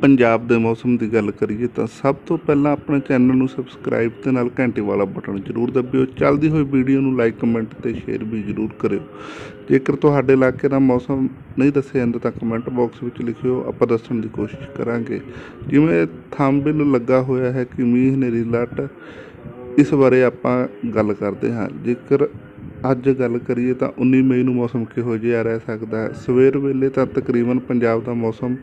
ਪੰਜਾਬ ਦੇ ਮੌਸਮ ਦੀ ਗੱਲ ਕਰੀਏ ਤਾਂ ਸਭ ਤੋਂ ਪਹਿਲਾਂ ਆਪਣੇ ਚੈਨਲ ਨੂੰ ਸਬਸਕ੍ਰਾਈਬ ਤੇ ਨਾਲ ਘੰਟੇ ਵਾਲਾ ਬਟਨ ਜ਼ਰੂਰ ਦਬਿਓ। ਚੱਲਦੀ ਹੋਈ ਵੀਡੀਓ ਨੂੰ ਲਾਈਕ ਕਮੈਂਟ ਤੇ ਸ਼ੇਅਰ ਵੀ ਜ਼ਰੂਰ ਕਰਿਓ। ਜੇਕਰ ਤੁਹਾਡੇ ਇਲਾਕੇ ਦਾ ਮੌਸਮ ਨਹੀਂ ਦੱਸਿਆ ਜਾਂਦਾ ਤਾਂ ਕਮੈਂਟ ਬਾਕਸ ਵਿੱਚ ਲਿਖਿਓ। ਆਪਾਂ ਦੱਸਣ ਦੀ ਕੋਸ਼ਿਸ਼ ਕਰਾਂਗੇ। ਜਿਵੇਂ ਥੰਬਨੇਲ ਲੱਗਾ ਹੋਇਆ ਹੈ ਕਿ ਮੀਂਹ ਹਨੇਰੀ ਲੱਟ, ਇਸ ਬਾਰੇ ਆਪਾਂ ਗੱਲ ਕਰਦੇ ਹਾਂ। ਜੇਕਰ ਅੱਜ ਗੱਲ ਕਰੀਏ ਤਾਂ 19 ਮਈ ਨੂੰ ਮੌਸਮ ਕਿਹੋ ਜਿਹਾ ਰਹਿ ਸਕਦਾ ਹੈ? ਸਵੇਰ ਵੇਲੇ ਤਾਂ ਤਕਰੀਬਨ ਪੰਜਾਬ ਦਾ ਮੌਸਮ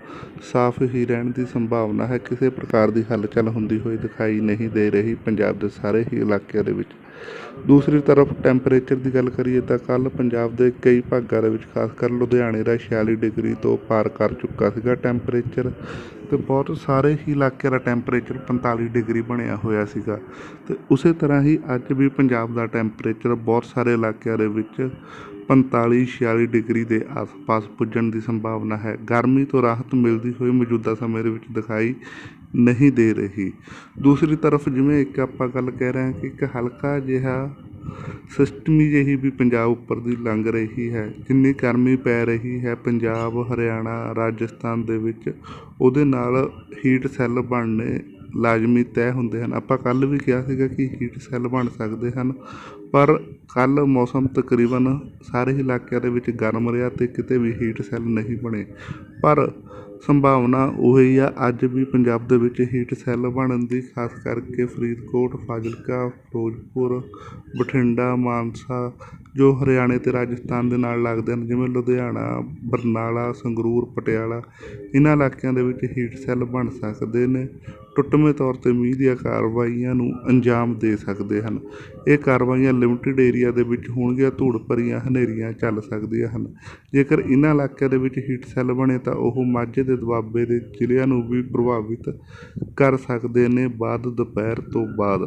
ਸਾਫ਼ ਹੀ ਰਹਿਣ ਦੀ ਸੰਭਾਵਨਾ ਹੈ। ਕਿਸੇ ਪ੍ਰਕਾਰ ਦੀ ਹਲਚਲ ਹੁੰਦੀ ਹੋਈ ਦਿਖਾਈ ਨਹੀਂ ਦੇ ਰਹੀ। ਪੰਜਾਬ ਦੇ ਸਾਰੇ ਹੀ ਇਲਾਕਿਆਂ ਦੇ ਵਿੱਚ ਦੂਸਰੀ ਤਰਫ ਟੈਂਪਰੇਚਰ ਦੀ ਗੱਲ ਕਰੀਏ ਤਾਂ ਕੱਲ੍ਹ ਪੰਜਾਬ ਦੇ ਕਈ ਭਾਗਾਂ ਦੇ ਵਿੱਚ, ਖਾਸ ਕਰ ਲੁਧਿਆਣੇ ਦਾ 46 ਡਿਗਰੀ ਤੋਂ ਪਾਰ ਕਰ ਚੁੱਕਾ ਸੀਗਾ ਟੈਂਪਰੇਚਰ ਅਤੇ ਬਹੁਤ ਸਾਰੇ ਹੀ ਇਲਾਕਿਆਂ ਦਾ ਟੈਂਪਰੇਚਰ 45 ਡਿਗਰੀ ਬਣਿਆ ਹੋਇਆ ਸੀਗਾ ਅਤੇ ਉਸੇ ਤਰ੍ਹਾਂ ਹੀ ਅੱਜ ਵੀ ਪੰਜਾਬ ਦਾ ਟੈਂਪਰੇਚਰ ਬਹੁਤ ਸਾਰੇ ਇਲਾਕਿਆਂ ਦੇ ਵਿੱਚ 45 46 ਡਿਗਰੀ ਦੇ ਆਸ-ਪਾਸ ਪੁੱਜਣ ਦੀ ਸੰਭਾਵਨਾ ਹੈ। ਗਰਮੀ ਤੋਂ ਰਾਹਤ ਮਿਲਦੀ ਹੋਈ ਮੌਜੂਦਾ ਸਮੇਂ ਦੇ ਵਿੱਚ ਦਿਖਾਈ ਨਹੀਂ ਦੇ ਰਹੀ। ਦੂਸਰੀ ਤਰਫ ਜਿਵੇਂ ਇੱਕ ਆਪਾਂ ਗੱਲ ਕਹਿ ਰਹੇ ਹਾਂ ਕਿ ਇੱਕ ਹਲਕਾ ਜਿਹਾ ਸਿਸਟਮੀ ਜਿਹੀ ਵੀ ਪੰਜਾਬ ਉੱਪਰ ਦੀ ਲੰਘ ਰਹੀ ਹੈ, ਜਿੰਨੀ ਗਰਮੀ ਪੈ ਰਹੀ ਹੈ, ਪੰਜਾਬ, ਹਰਿਆਣਾ, ਰਾਜਸਥਾਨ ਦੇ ਵਿੱਚ, ਉਹਦੇ ਨਾਲ ਹੀਟ ਸੈੱਲ ਬਣਨੇ ਲਾਜ਼ਮੀ ਤੈਅ ਹੁੰਦੇ ਹਨ। ਆਪਾਂ ਕੱਲ ਵੀ ਕਿਹਾ ਸੀਗਾ ਕਿ ਹੀਟ ਸੈੱਲ ਬਣ ਸਕਦੇ ਹਨ, ਪਰ ਕੱਲ ਮੌਸਮ ਤਕਰੀਬਨ ਸਾਰੇ ਇਲਾਕਿਆਂ ਦੇ ਵਿੱਚ ਗਰਮ ਰਿਹਾ ਤੇ ਕਿਤੇ ਵੀ ਹੀਟ ਸੈੱਲ ਨਹੀਂ ਬਣੇ। ਪਰ ਸੰਭਾਵਨਾ ਉਹੀ ਆ, ਅੱਜ ਵੀ ਪੰਜਾਬ ਦੇ ਵਿੱਚ ਹੀਟ ਸੈੱਲ ਬਣਨ ਦੀ, ਖਾਸ ਕਰਕੇ ਫਰੀਦਕੋਟ, ਫਾਜ਼ਿਲਕਾ, ਫਿਰੋਜ਼ਪੁਰ, ਬਠਿੰਡਾ, ਮਾਨਸਾ ਜੋ ਹਰਿਆਣੇ ਅਤੇ ਰਾਜਸਥਾਨ ਦੇ ਨਾਲ ਲੱਗਦੇ ਹਨ, ਜਿਵੇਂ ਲੁਧਿਆਣਾ, ਬਰਨਾਲਾ, ਸੰਗਰੂਰ, ਪਟਿਆਲਾ ਇਹਨਾਂ ਇਲਾਕਿਆਂ ਦੇ ਵਿੱਚ ਹੀਟ ਸੈੱਲ ਬਣ ਸਕਦੇ ਨੇ। ਟੁੱਟਵੇਂ ਤੌਰ ਤੇ ਮੀਂਹ ਦੀਆਂ ਕਾਰਵਾਈਆਂ ਨੂੰ ਅੰਜਾਮ ਦੇ ਸਕਦੇ ਹਨ। ਇਹ ਕਾਰਵਾਈਆਂ ਲਿਮਟਿਡ ਏਰੀਆ ਦੇ ਵਿੱਚ ਹੋਣਗੀਆਂ, ਧੂੜ ਭਰੀਆਂ, ਹਨੇਰੀਆਂ ਚੱਲ ਸਕਦੀਆਂ ਹਨ। ਜੇਕਰ ਇਹਨਾਂ ਇਲਾਕਿਆਂ ਦੇ ਵਿੱਚ ਹੀਟ ਸੈੱਲ ਬਣੇ ਤਾਂ ਉਹ ਮਾਝੇ ਦੇ ਦੁਆਬੇ ਦੇ ਜ਼ਿਲ੍ਹਿਆਂ ਨੂੰ ਵੀ ਪ੍ਰਭਾਵਿਤ ਕਰ ਸਕਦੇ ਨੇ ਬਾਅਦ ਦੁਪਹਿਰ ਤੋਂ ਬਾਅਦ।